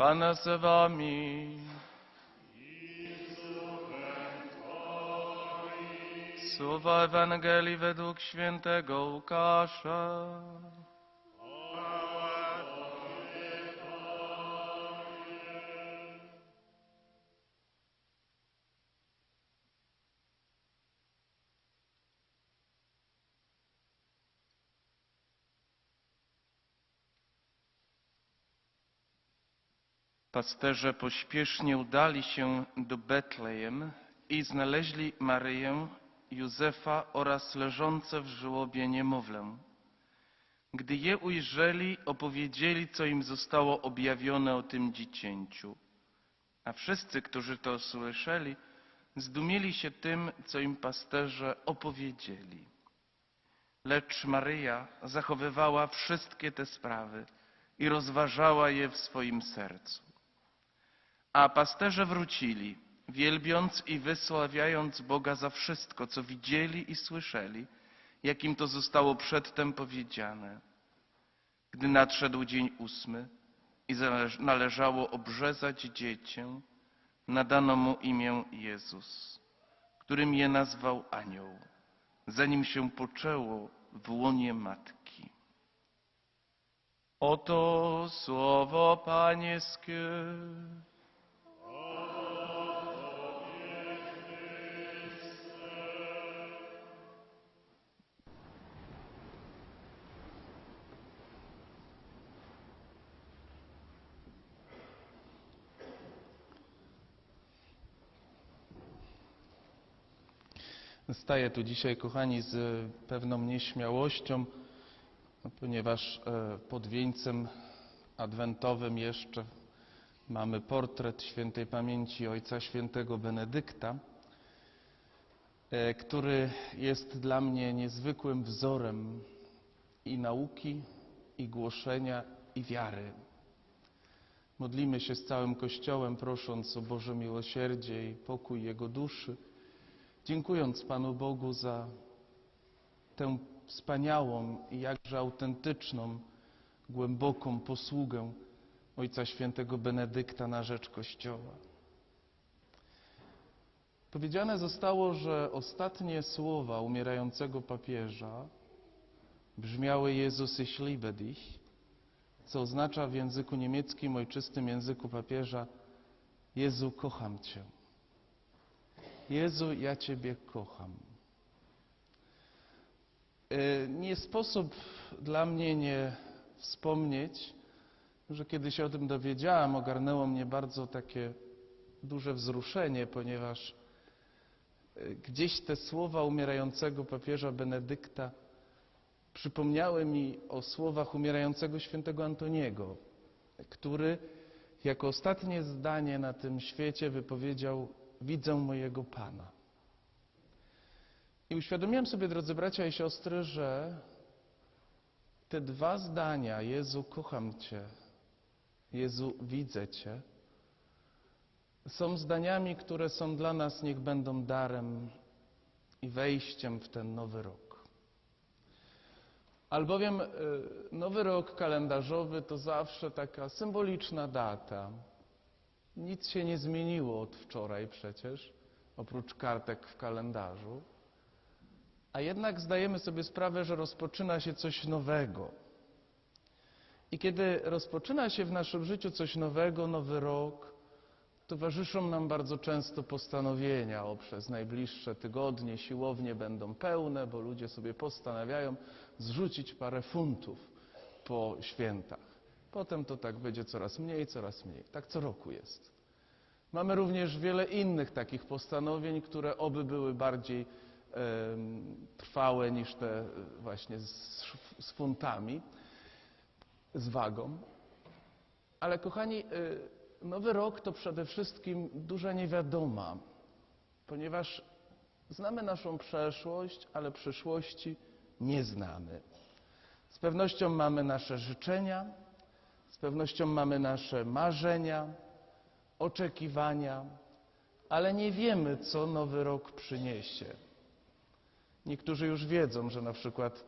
Pana z wami. Słowa Ewangelii według świętego Łukasza. Pasterze pośpiesznie udali się do Betlejem i znaleźli Maryję, Józefa oraz leżące w żłobie niemowlę. Gdy je ujrzeli, opowiedzieli, co im zostało objawione o tym dziecięciu. A wszyscy, którzy to słyszeli, zdumieli się tym, co im pasterze opowiedzieli. Lecz Maryja zachowywała wszystkie te sprawy i rozważała je w swoim sercu. A pasterze wrócili, wielbiąc i wysławiając Boga za wszystko, co widzieli i słyszeli, jakim to zostało przedtem powiedziane. Gdy nadszedł dzień ósmy i należało obrzezać dziecię, nadano mu imię Jezus, którym je nazwał anioł, zanim się poczęło w łonie matki. Oto słowo Pańskie. Staję tu dzisiaj, kochani, z pewną nieśmiałością, no, ponieważ e, pod wieńcem adwentowym jeszcze mamy portret świętej pamięci Ojca Świętego Benedykta, e, który jest dla mnie niezwykłym wzorem i nauki, i głoszenia, i wiary. Modlimy się z całym Kościołem, prosząc o Boże miłosierdzie i pokój Jego duszy, dziękując Panu Bogu za tę wspaniałą i jakże autentyczną, głęboką posługę Ojca Świętego Benedykta na rzecz Kościoła. Powiedziane zostało, że ostatnie słowa umierającego papieża brzmiały Jezus ich liebe dich, co oznacza w języku niemieckim, ojczystym języku papieża Jezu, kocham Cię. Jezu, ja Ciebie kocham. E, Nie sposób dla mnie nie wspomnieć, że kiedy się o tym dowiedziałem, ogarnęło mnie bardzo takie duże wzruszenie, ponieważ e, gdzieś te słowa umierającego papieża Benedykta przypomniały mi o słowach umierającego świętego Antoniego, który jako ostatnie zdanie na tym świecie wypowiedział: Widzę mojego Pana. I uświadomiłem sobie, drodzy bracia i siostry, że te dwa zdania, Jezu, kocham Cię, Jezu, widzę Cię, są zdaniami, które są dla nas, niech będą darem i wejściem w ten nowy rok. Albowiem y, nowy rok kalendarzowy to zawsze taka symboliczna data. Nic się nie zmieniło od wczoraj przecież, oprócz kartek w kalendarzu. A jednak zdajemy sobie sprawę, że rozpoczyna się coś nowego. I kiedy rozpoczyna się w naszym życiu coś nowego, nowy rok, towarzyszą nam bardzo często postanowienia, o przez najbliższe tygodnie siłownie będą pełne, bo ludzie sobie postanawiają zrzucić parę funtów po świętach. Potem to tak będzie coraz mniej, coraz mniej. Tak co roku jest. Mamy również wiele innych takich postanowień, które oby były bardziej em, trwałe niż te e, właśnie z, z funtami, z wagą. Ale kochani, y, Nowy rok to przede wszystkim duża niewiadoma, ponieważ znamy naszą przeszłość, ale przyszłości nie znamy. Z pewnością mamy nasze życzenia, pewnością mamy nasze marzenia, oczekiwania, ale nie wiemy, co nowy rok przyniesie. Niektórzy już wiedzą, że na przykład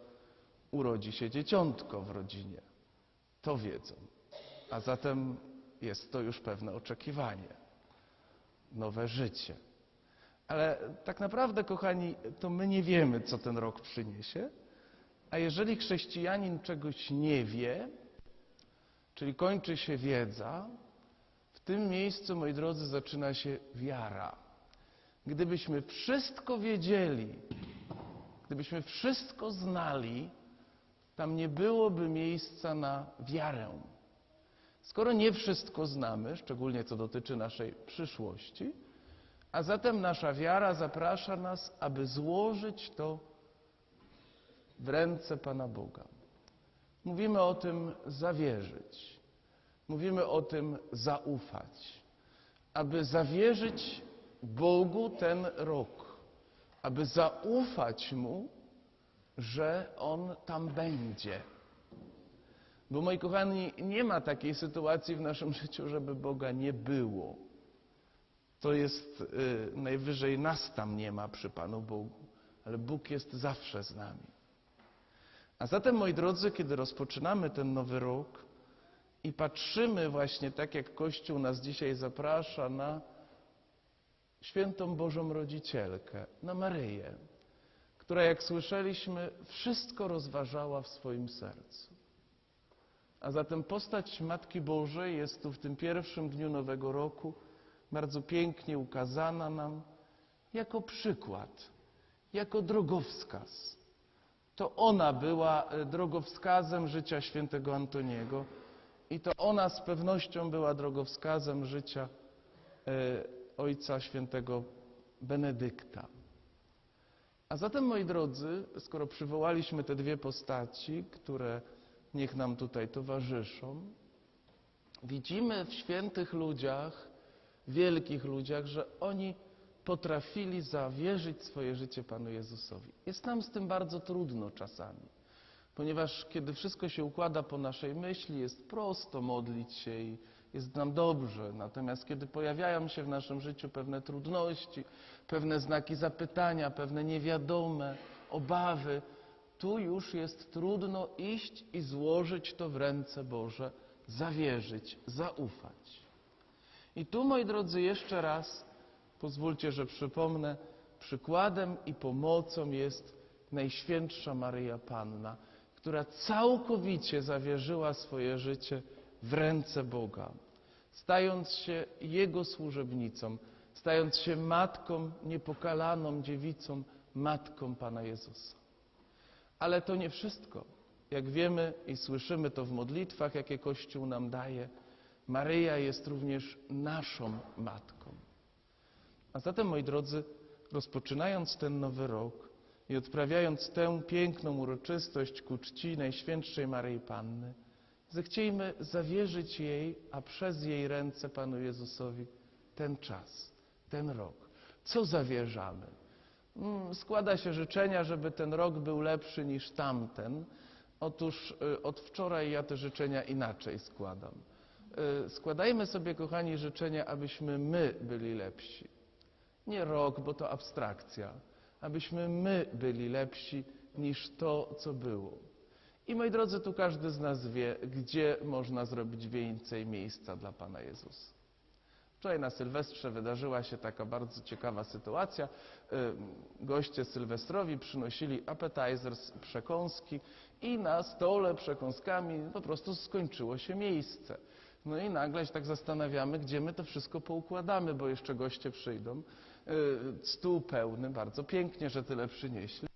urodzi się dzieciątko w rodzinie. To wiedzą. A zatem jest to już pewne oczekiwanie, nowe życie. Ale tak naprawdę, kochani, to my nie wiemy, co ten rok przyniesie. A jeżeli chrześcijanin czegoś nie wie, czyli kończy się wiedza, w tym miejscu, moi drodzy, zaczyna się wiara. Gdybyśmy wszystko wiedzieli, gdybyśmy wszystko znali, tam nie byłoby miejsca na wiarę. Skoro nie wszystko znamy, szczególnie co dotyczy naszej przyszłości, a zatem nasza wiara zaprasza nas, aby złożyć to w ręce Pana Boga. Mówimy o tym zawierzyć. Mówimy o tym zaufać. Aby zawierzyć Bogu ten rok. Aby zaufać Mu, że On tam będzie. Bo moi kochani, nie ma takiej sytuacji w naszym życiu, żeby Boga nie było. To jest y, najwyżej nas tam nie ma przy Panu Bogu, ale Bóg jest zawsze z nami. A zatem, moi drodzy, kiedy rozpoczynamy ten nowy rok i patrzymy właśnie tak, jak Kościół nas dzisiaj zaprasza na świętą Bożą Rodzicielkę, na Maryję, która, jak słyszeliśmy, wszystko rozważała w swoim sercu. A zatem postać Matki Bożej jest tu w tym pierwszym dniu Nowego Roku bardzo pięknie ukazana nam jako przykład, jako drogowskaz. To ona była e, drogowskazem życia świętego Antoniego i to ona z pewnością była drogowskazem życia e, ojca świętego Benedykta. A zatem, moi drodzy, skoro przywołaliśmy te dwie postaci, które niech nam tutaj towarzyszą, widzimy w świętych ludziach, wielkich ludziach, że oni potrafili zawierzyć swoje życie Panu Jezusowi. Jest nam z tym bardzo trudno czasami, ponieważ kiedy wszystko się układa po naszej myśli, jest prosto modlić się i jest nam dobrze. Natomiast kiedy pojawiają się w naszym życiu pewne trudności, pewne znaki zapytania, pewne niewiadome, obawy, tu już jest trudno iść i złożyć to w ręce Boże, zawierzyć, zaufać. I tu, moi drodzy, jeszcze raz pozwólcie, że przypomnę, przykładem i pomocą jest Najświętsza Maryja Panna, która całkowicie zawierzyła swoje życie w ręce Boga, stając się Jego służebnicą, stając się matką niepokalaną dziewicą, matką Pana Jezusa. Ale to nie wszystko. Jak wiemy i słyszymy to w modlitwach, jakie Kościół nam daje, Maryja jest również naszą matką. A zatem, moi drodzy, rozpoczynając ten nowy rok i odprawiając tę piękną uroczystość ku czci Najświętszej Maryi Panny, zechciejmy zawierzyć jej, a przez jej ręce Panu Jezusowi ten czas, ten rok. Co zawierzamy? Mm, składa się życzenia, żeby ten rok był lepszy niż tamten. Otóż y, od wczoraj ja te życzenia inaczej składam. Y, składajmy sobie, kochani, życzenia, abyśmy my byli lepsi. Nie rok, bo to abstrakcja. Abyśmy my byli lepsi niż to, co było. I moi drodzy, tu każdy z nas wie, gdzie można zrobić więcej miejsca dla Pana Jezusa. Wczoraj na Sylwestrze wydarzyła się taka bardzo ciekawa sytuacja. Goście sylwestrowi przynosili appetizers, przekąski i na stole przekąskami po prostu skończyło się miejsce. No i nagle się tak zastanawiamy, gdzie my to wszystko poukładamy, bo jeszcze goście przyjdą. Y, stół pełny, bardzo pięknie, że tyle przynieśli.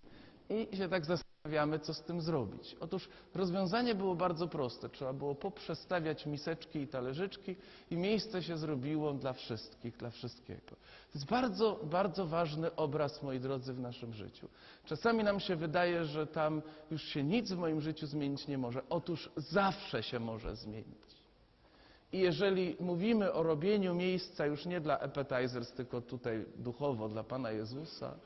I się tak zastanawiamy, co z tym zrobić. Otóż rozwiązanie było bardzo proste. Trzeba było poprzestawiać miseczki i talerzyczki i miejsce się zrobiło dla wszystkich, dla wszystkiego. To jest bardzo, bardzo ważny obraz, moi drodzy, w naszym życiu. Czasami nam się wydaje, że tam już się nic w moim życiu zmienić nie może. Otóż zawsze się może zmienić. I jeżeli mówimy o robieniu miejsca już nie dla appetizers, tylko tutaj duchowo dla Pana Jezusa,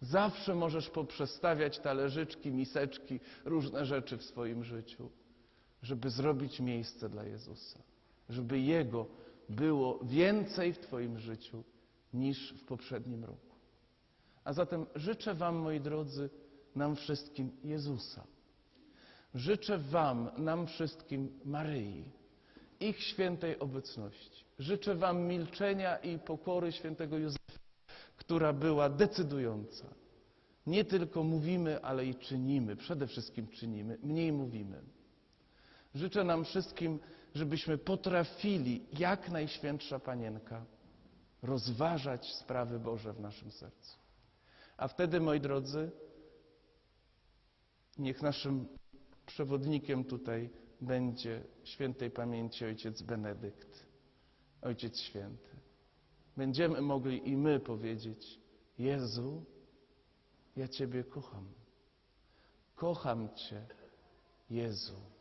zawsze możesz poprzestawiać talerzyczki, miseczki, różne rzeczy w swoim życiu, żeby zrobić miejsce dla Jezusa, żeby Jego było więcej w Twoim życiu niż w poprzednim roku. A zatem życzę Wam, moi drodzy, nam wszystkim Jezusa. Życzę Wam, nam wszystkim Maryi ich świętej obecności. Życzę Wam milczenia i pokory świętego Józefa, która była decydująca. Nie tylko mówimy, ale i czynimy. Przede wszystkim czynimy, mniej mówimy. Życzę nam wszystkim, żebyśmy potrafili, jak Najświętsza Panienka, rozważać sprawy Boże w naszym sercu. A wtedy, moi drodzy, niech naszym przewodnikiem tutaj będzie świętej pamięci ojciec Benedykt, ojciec święty. Będziemy mogli i my powiedzieć: Jezu, ja Ciebie kocham. Kocham Cię, Jezu.